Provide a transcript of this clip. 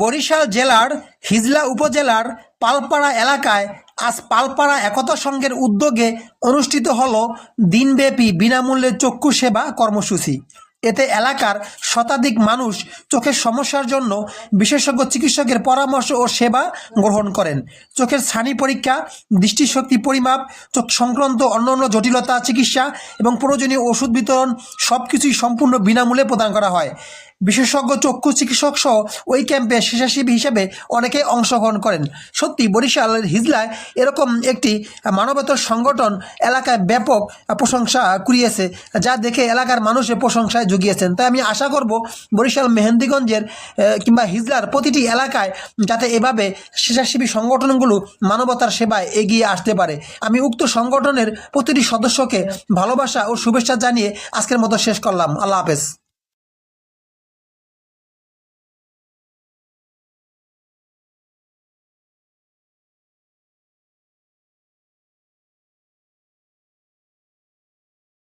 বরিশাল জেলার হিজলা উপজেলার পালপাড়া এলাকায় আজ পালপাড়া একতা সংঘের উদ্যোগে অনুষ্ঠিত হল দিনব্যাপী বিনামূল্যে চক্ষু সেবা কর্মসূচি। এতে এলাকার শতাধিক মানুষ চোখের সমস্যার জন্য বিশেষজ্ঞ চিকিৎসকের পরামর্শ ও সেবা গ্রহণ করেন। চোখের ছানি পরীক্ষা, দৃষ্টিশক্তি পরিমাপ, চোখ সংক্রান্ত অন্যান্য জটিলতা, চিকিৎসা এবং প্রয়োজনীয় ওষুধ বিতরণ সব কিছুই সম্পূর্ণ বিনামূল্যে প্রদান করা হয়। বিশেষজ্ঞ চক্ষু চিকিৎসক সহ ওই ক্যাম্পে স্বেচ্ছাসেবী হিসেবে অনেকে অংশগ্রহণ করেন। সত্যি বরিশালের হিজলায় এরকম একটি মানবতার সংগঠন এলাকায় ব্যাপক প্রশংসা কুড়িয়েছে, যা দেখে এলাকার মানুষের প্রশংসায় জুগিয়েছেন। তাই আমি আশা করব বরিশাল মেহেন্দিগঞ্জের কিংবা হিজলার প্রতিটি এলাকায় যাতে এভাবে স্বেচ্ছাসেবী সংগঠনগুলো মানবতার সেবায় এগিয়ে আসতে পারে। আমি উক্ত সংগঠনের প্রতিটি সদস্যকে ভালোবাসা ও শুভেচ্ছা জানিয়ে আজকের মতো শেষ করলাম। আল্লাহ হাফেজ।